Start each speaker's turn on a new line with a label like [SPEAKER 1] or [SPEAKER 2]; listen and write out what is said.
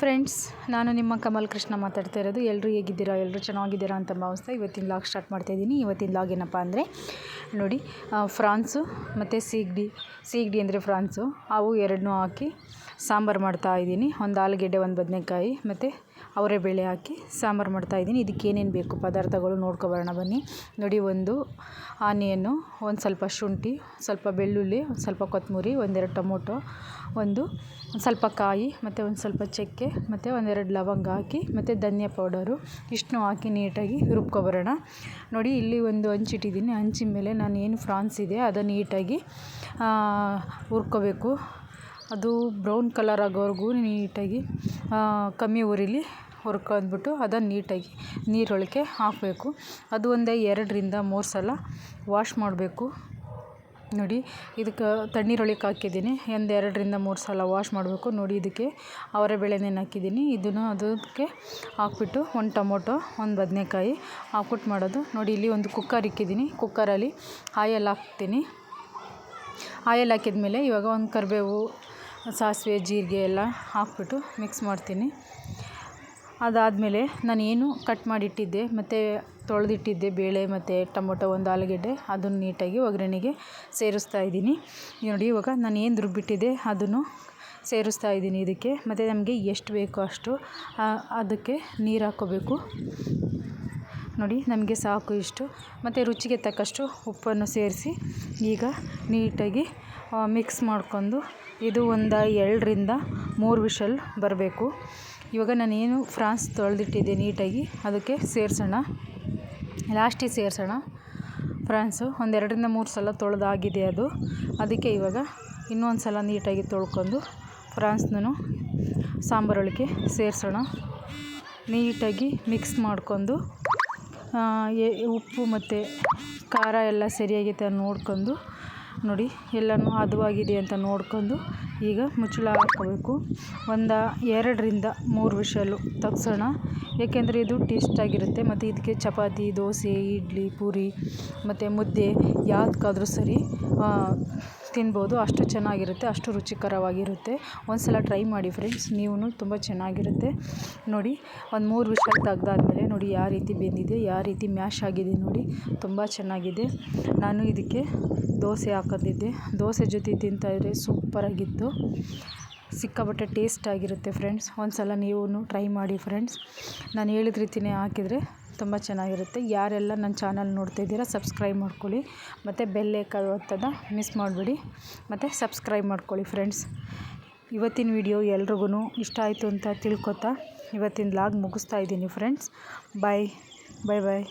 [SPEAKER 1] Friends ನಾನು ನಿಮ್ಮ ಕಮಲ್ ಕೃಷ್ಣ ಮಾತಾಡ್ತಾ ಇರೋದು. ಎಲ್ಲರೂ ಹೇಗಿದ್ದೀರಾ? ಎಲ್ಲರೂ ಚೆನ್ನಾಗಿದ್ದೀರಾ ಅಂತ ಭಾವಿಸ್ತಾ ಇವತ್ತಿನ ಲಾಗ್ ಸ್ಟಾರ್ಟ್ ಮಾಡ್ತಾಯಿದ್ದೀನಿ ಇವತ್ತಿನ ಲಾಗ್ ಏನಪ್ಪ ಅಂದರೆ, ನೋಡಿ ಫ್ರಾನ್ಸು ಮತ್ತು ಸೀಗಡಿ ಸೀಗಡಿ ಅಂದರೆ ಫ್ರಾನ್ಸು. ಅವು ಎರಡನ್ನೂ ಹಾಕಿ ಸಾಂಬಾರು ಮಾಡ್ತಾ ಇದ್ದೀನಿ. ಒಂದು ಆಲೂಗೆಡ್ಡೆ, ಒಂದು ಬದನೆಕಾಯಿ ಮತ್ತು ಅವರೆಬೇಳೆ ಹಾಕಿ ಸಾಂಬಾರು ಮಾಡ್ತಾಯಿದ್ದೀನಿ ಇದಕ್ಕೆ ಏನೇನು ಬೇಕು? ಪದಾರ್ಥಗಳು ನೋಡ್ಕೊಬರೋಣ ಬನ್ನಿ. ನೋಡಿ, ಒಂದು ಆನಿಯನ್ನು ಒಂದು ಸ್ವಲ್ಪ ಶುಂಠಿ, ಸ್ವಲ್ಪ ಬೆಳ್ಳುಳ್ಳಿ, ಒಂದು ಸ್ವಲ್ಪ ಕೊತ್ತಂಬರಿ ಒಂದೆರಡು ಟೊಮೊಟೊ, ಒಂದು ಸ್ವಲ್ಪ ಕಾಯಿ, ಮತ್ತು ಒಂದು ಸ್ವಲ್ಪ ಚಕ್ಕೆ, ಮತ್ತು ಒಂದೆರಡು ಲವಂಗ ಹಾಕಿ, ಮತ್ತು ಧನಿಯಾ ಪೌಡರು. ಇಷ್ಟನ್ನು ಹಾಕಿ ನೀಟಾಗಿ ರುಬ್ಕೊಬರೋಣ ನೋಡಿ, ಇಲ್ಲಿ ಒಂದು ಹಂಚಿಟ್ಟಿದ್ದೀನಿ ಹಂಚಿನ ಮೇಲೆ ನಾನು ಏನು ಫ್ರಾನ್ಸ್ ಇದೆ, ಅದನ್ನು ನೀಟಾಗಿ ಹುರ್ಕೋಬೇಕು. ಅದು ಬ್ರೌನ್ ಕಲರ್ ಆಗೋವರೆಗೂ ನೀಟಾಗಿ ಕಮ್ಮಿ ಉರಿಲಿ ಹುರ್ಕೊಂಡ್ಬಿಟ್ಟು ಅದನ್ನು ನೀಟಾಗಿ ನೀರೊಳಕ್ಕೆ ಹಾಕಬೇಕು. ಅದು ಒಂದು ಎರಡರಿಂದ ಮೂರು ಸಲ ವಾಶ್ ಮಾಡಬೇಕು. ನೋಡಿ, ಇದಕ್ಕೆ ತಣ್ಣೀರೊಳಕ್ಕೆ ಹಾಕಿದ್ದೀನಿ. ಒಂದು ಎರಡರಿಂದ ಮೂರು ಸಲ ವಾಶ್ ಮಾಡಬೇಕು. ನೋಡಿ, ಇದಕ್ಕೆ ಅವರೆಬೇಳೆ ನೆನೆ ಹಾಕಿದ್ದೀನಿ. ಇದನ್ನು ಅದಕ್ಕೆ ಹಾಕ್ಬಿಟ್ಟು ಒಂದು ಟೊಮೊಟೊ, ಒಂದು ಬದನೆಕಾಯಿ ಹಾಕ್ಬಿಟ್ಟು ಮಾಡೋದು. ನೋಡಿ, ಇಲ್ಲಿ ಒಂದು ಕುಕ್ಕರ್ ಇಕ್ಕಿದ್ದೀನಿ. ಕುಕ್ಕರಲ್ಲಿ ಆಯಲ್ ಹಾಕ್ತೀನಿ. ಆಯಲ್ ಹಾಕಿದ್ಮೇಲೆ ಇವಾಗ ಒಂದು ಕರಿಬೇವು ಸಾಸಿವೆ, ಜೀರಿಗೆ ಎಲ್ಲ ಹಾಕ್ಬಿಟ್ಟು ಮಿಕ್ಸ್ ಮಾಡ್ತೀನಿ. ಅದಾದಮೇಲೆ ನಾನು ಏನು ಕಟ್ ಮಾಡಿಟ್ಟಿದ್ದೆ, ಮತ್ತು ತೊಳೆದಿಟ್ಟಿದ್ದೆ ಬೇಳೆ ಮತ್ತು ಟೊಮೊಟೊ, ಒಂದು ಆಲೂಗೆಡ್ಡೆ, ಅದನ್ನು ನೀಟಾಗಿ ಒಗ್ಗರಣೆಗೆ ಸೇರಿಸ್ತಾ ಇದ್ದೀನಿ. ನೋಡಿ, ಇವಾಗ ನಾನು ಏನು ರುಬ್ಬಿಟ್ಟಿದ್ದೆ ಅದನ್ನು ಸೇರಿಸ್ತಾ ಇದ್ದೀನಿ ಇದಕ್ಕೆ. ಮತ್ತು ನಮಗೆ ಎಷ್ಟು ಬೇಕೋ ಅಷ್ಟು ಅದಕ್ಕೆ ನೀರು ಹಾಕೋಬೇಕು ನೋಡಿ, ನಮಗೆ ಸಾಕು ಇಷ್ಟು. ಮತ್ತು ರುಚಿಗೆ ತಕ್ಕಷ್ಟು ಉಪ್ಪನ್ನು ಸೇರಿಸಿ ಈಗ ನೀಟಾಗಿ ಮಿಕ್ಸ್ ಮಾಡ್ಕೊಂಡು ಇದು ಒಂದು ಎರಡರಿಂದ ಮೂರು ವಿಷಲ್ ಬರಬೇಕು. ಇವಾಗ ನಾನೇನು ಫ್ರಾನ್ಸ್ ತೊಳೆದಿಟ್ಟಿದ್ದೆ ನೀಟಾಗಿ, ಅದಕ್ಕೆ ಸೇರಿಸೋಣ. ಲಾಸ್ಟಿಗೆ ಸೇರಿಸೋಣ. ಫ್ರಾನ್ಸು ಒಂದೆರಡರಿಂದ ಮೂರು ಸಲ ತೊಳೆದಾಗಿದೆ ಅದು. ಅದಕ್ಕೆ ಇವಾಗ ಇನ್ನೊಂದು ಸಲ ನೀಟಾಗಿ ತೊಳ್ಕೊಂಡು ಫ್ರಾನ್ಸ್ನೂ ಸಾಂಬಾರೊಳಗೆ ಸೇರಿಸೋಣ. ನೀಟಾಗಿ ಮಿಕ್ಸ್ ಮಾಡ್ಕೊಂಡು ಉಪ್ಪು ಮತ್ತು ಖಾರ ಎಲ್ಲ ಸರಿಯಾಗೈತೆ ನೋಡ್ಕೊಂಡು ನೋಡಿ, ಎಲ್ಲನೂ ಹದವಾಗಿದೆ ಅಂತ ನೋಡ್ಕೊಂಡು ಈಗ ಮುಚ್ಚಳ ಹಾಕ್ಕೋಬೇಕು ಒಂದು ಎರಡರಿಂದ ಮೂರು ವಿಷಲು ತಗ್ಸೋಣ ಏಕೆಂದರೆ ಇದು ಟೇಸ್ಟಾಗಿರುತ್ತೆ ಮತ್ತು ಇದಕ್ಕೆ ಚಪಾತಿ, ದೋಸೆ, ಇಡ್ಲಿ, ಪೂರಿ, ಮತ್ತು ಮುದ್ದೆ ಯಾವುದಕ್ಕಾದ್ರೂ ಸರಿ ತಿನ್ಬೋದು, ಅಷ್ಟು ಚೆನ್ನಾಗಿರುತ್ತೆ, ಅಷ್ಟು ರುಚಿಕರವಾಗಿರುತ್ತೆ. ಒಂದು ಸಲ ಟ್ರೈ ಮಾಡಿ ಫ್ರೆಂಡ್ಸ್ ನೀವು ತುಂಬ ಚೆನ್ನಾಗಿರುತ್ತೆ. ನೋಡಿ, ಒಂದು ಮೂರು ವಿಷಲ್ ತೆಗ್ದಾದ್ಮೇಲೆ ನೋಡಿ ಯಾವ ರೀತಿ ಬೆಂದಿದೆ, ಯಾವ ರೀತಿ ಮ್ಯಾಶ್ ಆಗಿದೆ ನೋಡಿ, ತುಂಬ ಚೆನ್ನಾಗಿದೆ. ನಾನು ಇದಕ್ಕೆ ದೋಸೆ ಹಾಕೋದಿದ್ದೆ. ದೋಸೆ ಜೊತೆ ತಿಂತಾಯಿದ್ರೆ ಸೂಪರಾಗಿತ್ತು ಸಿಕ್ಕಾಪಟ್ಟೆ ಟೇಸ್ಟ್ ಆಗಿರುತ್ತೆ ಫ್ರೆಂಡ್ಸ್. ಒಂದು ಸಲ ನೀವು ಟ್ರೈ ಮಾಡಿ ಫ್ರೆಂಡ್ಸ್. ನಾನು ಹೇಳಿದ ರೀತಿಯೇ ಹಾಕಿದರೆ ತುಂಬ ಚೆನ್ನಾಗಿರುತ್ತೆ. ಯಾರೆಲ್ಲ ನನ್ನ ಚಾನಲ್ ನೋಡ್ತಾ ಇದ್ದೀರಾ, ಸಬ್ಸ್ಕ್ರೈಬ್ ಮಾಡ್ಕೊಳ್ಳಿ. ಮತ್ತು ಬೆಲ್ಲೆ ಒತ್ತೋದ ಮಿಸ್ ಮಾಡಿಬಿಡಿ. ಮತ್ತು ಸಬ್ಸ್ಕ್ರೈಬ್ ಮಾಡ್ಕೊಳ್ಳಿ ಫ್ರೆಂಡ್ಸ್. ಇವತ್ತಿನ ವಿಡಿಯೋ ಎಲ್ರಿಗೂ ಇಷ್ಟ ಆಯಿತು ಅಂತ ತಿಳ್ಕೊತಾ, ಇವತ್ತಿನ ಲಾಗ್ ಮುಗಿಸ್ತಾ ಇದ್ದೀನಿ ಫ್ರೆಂಡ್ಸ್. ಬಾಯ್ ಬಾಯ್ ಬಾಯ್